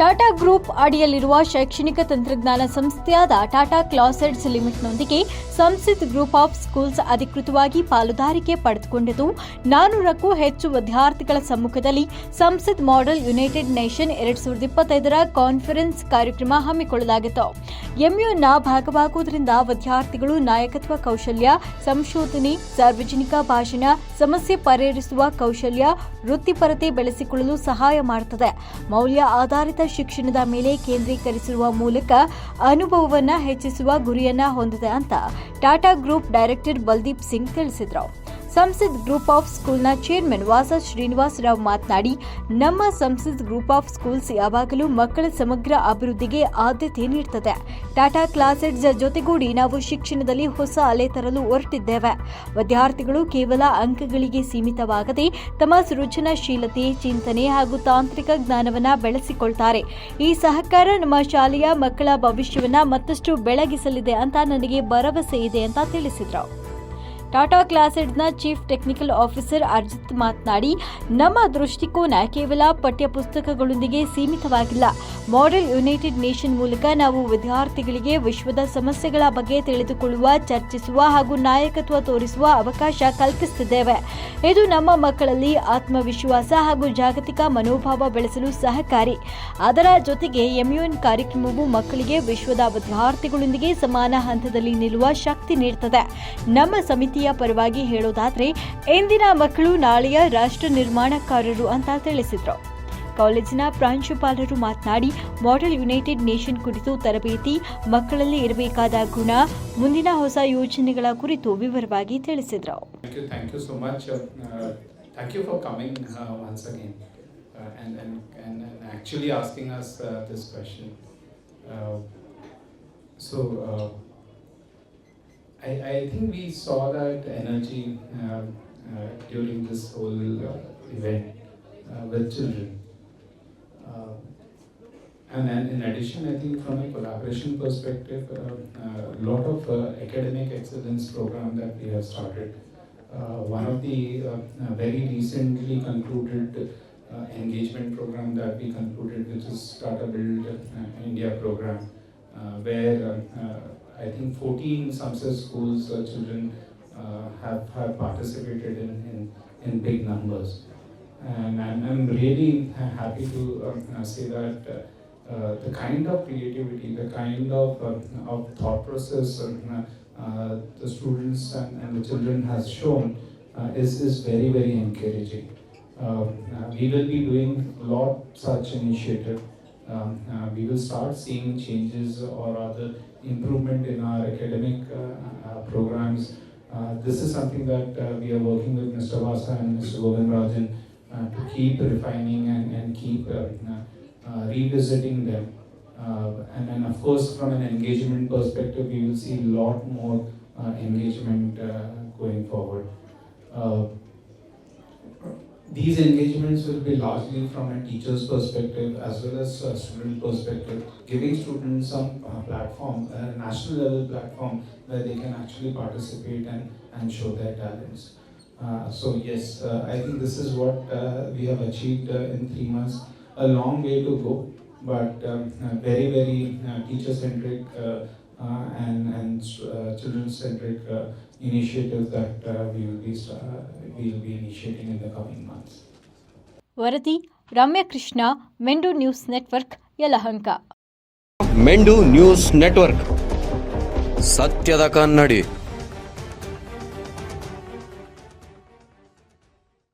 Tata group ಅಡಿಯಲ್ಲಿರುವ ಶೈಕ್ಷಣಿಕ ತಂತ್ರಜ್ಞಾನ ಸಂಸ್ಥೆಯಾದ ಟಾಟಾ ಕ್ಲಾಸೆಡ್ಸ್ ಲಿಮಿಟ್ನೊಂದಿಗೆ ಸಂಸಿತ್ ಗ್ರೂಪ್ ಆಫ್ ಸ್ಕೂಲ್ಸ್ ಅಧಿಕೃತವಾಗಿ ಪಾಲುದಾರಿಕೆ ಪಡೆದುಕೊಂಡಿದ್ದು, ನಾನೂರಕ್ಕೂ ಹೆಚ್ಚು ವಿದ್ಯಾರ್ಥಿಗಳ ಸಮ್ಮುಖದಲ್ಲಿ ಸಂಸತ್ ಮಾಡೆಲ್ ಯುನೈಟೆಡ್ ನೇಷನ್ ಎರಡ್ ಸಾವಿರದ ಇಪ್ಪತ್ತೈದರ ಕಾನ್ಫರೆನ್ಸ್ ಕಾರ್ಯಕ್ರಮ ಹಮ್ಮಿಕೊಳ್ಳಲಾಗಿತ್ತು. ಎಂಯುನ ಭಾಗವಾಗುವುದರಿಂದ ವಿದ್ಯಾರ್ಥಿಗಳು ನಾಯಕತ್ವ ಕೌಶಲ್ಯ, ಸಂಶೋಧನೆ, ಸಾರ್ವಜನಿಕ ಭಾಷಣ, ಸಮಸ್ಯೆ ಪರಿಹರಿಸುವ ಕೌಶಲ್ಯ, ವೃತ್ತಿಪರತೆ ಬೆಳೆಸಿಕೊಳ್ಳಲು ಸಹಾಯ ಮಾಡುತ್ತದೆ. ಮೌಲ್ಯ ಆಧಾರಿತ ಶಿಕ್ಷಣದ ಮೇಲೆ ಕೇಂದ್ರೀಕರಿಸುವ ಮೂಲಕ ಅನುಭವವನ್ನು ಹೆಚ್ಚಿಸುವ ಗುರಿಯನ್ನ ಹೊಂದಿದೆ ಅಂತ ಟಾಟಾ ಗ್ರೂಪ್ ಡೈರೆಕ್ಟರ್ ಬಲ್ದೀಪ್ ಸಿಂಗ್ ತಿಳಿಸಿದರು. ಸಂಸದ್ ಗ್ರೂಪ್ ಆಫ್ ಸ್ಕೂಲ್ನ ಚೇರ್ಮನ್ ವಾಸ ಶ್ರೀನಿವಾಸ್ ರಾವ್ ಮಾತನಾಡಿ, ನಮ್ಮ ಸಂಸದ್ ಗ್ರೂಪ್ ಆಫ್ ಸ್ಕೂಲ್ಸ್ ಯಾವಾಗಲೂ ಮಕ್ಕಳ ಸಮಗ್ರ ಅಭಿವೃದ್ಧಿಗೆ ಆದ್ಯತೆ ನೀಡುತ್ತದೆ ಟಾಟಾ ಕ್ಲಾಸೆಟ್ಸ್ ಜೊತೆಗೂಡಿ ನಾವು ಶಿಕ್ಷಣದಲ್ಲಿ ಹೊಸ ಅಲೆ ತರಲು ಹೊರಟಿದ್ದೇವೆ. ವಿದ್ಯಾರ್ಥಿಗಳು ಕೇವಲ ಅಂಕಗಳಿಗೆ ಸೀಮಿತವಾಗದೆ ತಮ್ಮ ಸೃಜನಶೀಲತೆ, ಚಿಂತನೆ ಹಾಗೂ ತಾಂತ್ರಿಕ ಜ್ಞಾನವನ್ನ ಬೆಳೆಸಿಕೊಳ್ತಾರೆ. ಈ ಸಹಕಾರ ನಮ್ಮ ಶಾಲೆಯ ಮಕ್ಕಳ ಭವಿಷ್ಯವನ್ನ ಮತ್ತಷ್ಟು ಬೆಳಗಿಸಲಿದೆ ಅಂತ ನನಗೆ ಭರವಸೆ ಇದೆ ಅಂತ ತಿಳಿಸಿದರು. ಟಾಟಾ ಕ್ಲಾಸೆಡ್ನ ಚೀಫ್ ಟೆಕ್ನಿಕಲ್ ಆಫೀಸರ್ ಅರ್ಜಿತ್ ಮಾತನಾಡಿ, ನಮ್ಮ ದೃಷ್ಟಿಕೋನ ಕೇವಲ ಪಠ್ಯಪುಸ್ತಕಗಳೊಂದಿಗೆ ಸೀಮಿತವಾಗಿಲ್ಲ. ಮಾಡೆಲ್ ಯುನೈಟೆಡ್ ನೇಷನ್ ಮೂಲಕ ನಾವು ವಿದ್ಯಾರ್ಥಿಗಳಿಗೆ ವಿಶ್ವದ ಸಮಸ್ಯೆಗಳ ಬಗ್ಗೆ ತಿಳಿದುಕೊಳ್ಳುವ, ಚರ್ಚಿಸುವ ಹಾಗೂ ನಾಯಕತ್ವ ತೋರಿಸುವ ಅವಕಾಶ ಕಲ್ಪಿಸುತ್ತಿದ್ದೇವೆ. ಇದು ನಮ್ಮ ಮಕ್ಕಳಲ್ಲಿ ಆತ್ಮವಿಶ್ವಾಸ ಹಾಗೂ ಜಾಗತಿಕ ಮನೋಭಾವ ಬೆಳೆಸಲು ಸಹಕಾರಿ. ಅದರ ಜೊತೆಗೆ ಎಂಯುಎನ್ ಕಾರ್ಯಕ್ರಮವು ಮಕ್ಕಳಿಗೆ ವಿಶ್ವದ ವಿದ್ಯಾರ್ಥಿಗಳೊಂದಿಗೆ ಸಮಾನ ಹಂತದಲ್ಲಿ ನಿಲ್ಲುವ ಶಕ್ತಿ ನೀಡುತ್ತದೆ ನಮ್ಮ ಸಮಿತಿಯ ಪರವಾಗಿ ಹೇಳೋದಾದ್ರೆ ಇಂದಿನ ಮಕ್ಕಳು ನಾಳೆಯ ರಾಷ್ಟ್ರ ನಿರ್ಮಾಣಕಾರರು ಅಂತ ತಿಳಿಸಿದ್ರು. ಕಾಲೇಜಿನ ಪ್ರಾಂಶುಪಾಲರು ಮಾತನಾಡಿ ಮಾಡೆಲ್ ಯುನೈಟೆಡ್ ನೇಷನ್ ಕುರಿತು ತರಬೇತಿ ಮಕ್ಕಳಲ್ಲಿ ಇರಬೇಕಾದ ಗುಣ ಮುಂದಿನ ಹೊಸ ಯೋಜನೆಗಳ ಕುರಿತು ವಿವರವಾಗಿ ತಿಳಿಸಿದರು. You, thank you so. Uh, I, I think we saw that energy uh, uh, during this whole uh, event uh, with children. Uh, and, and in addition, I think from a collaboration perspective, a lot of uh, academic excellence program that we have started. Uh, one of the uh, uh, very recently concluded uh, engagement program that we concluded, which is Startup Build uh, India program, uh, where uh, uh, I think 14 Samsung schools uh, children uh, have, have participated in, in, in big numbers. And I'm, I'm really happy to uh, say that uh, uh, the kind of creativity, the kind of, uh, of thought process uh, uh, the students and, and the children has shown uh, is, is very, very encouraging. Uh, we will be doing a lot such initiative. Um, uh, we will start seeing changes or other improvement in our academic uh, uh, programs. Uh, this is something that uh, we are working with Mr. Vasa and Mr. Govind Rajan uh, to keep refining and, and keep revisiting them. And then, of course, from an engagement perspective, we will see a lot more engagement going forward. These engagements will be largely from a teacher's perspective as well as a student perspective, giving students some uh, platform, a national level platform where they can actually participate and, and show their talents. Uh, so yes, uh, I think this is what uh, we have achieved uh, in three months. A long way to go, but um, uh, very very uh, uh, uh, and and uh, children centric uh, initiatives that uh, we will be uh, we will be initiating in the coming months. ವರದಿ Ramyakrishna Mendu news network Yelahanka Mendu news network ಸತ್ಯದ ಕನ್ನಡಿ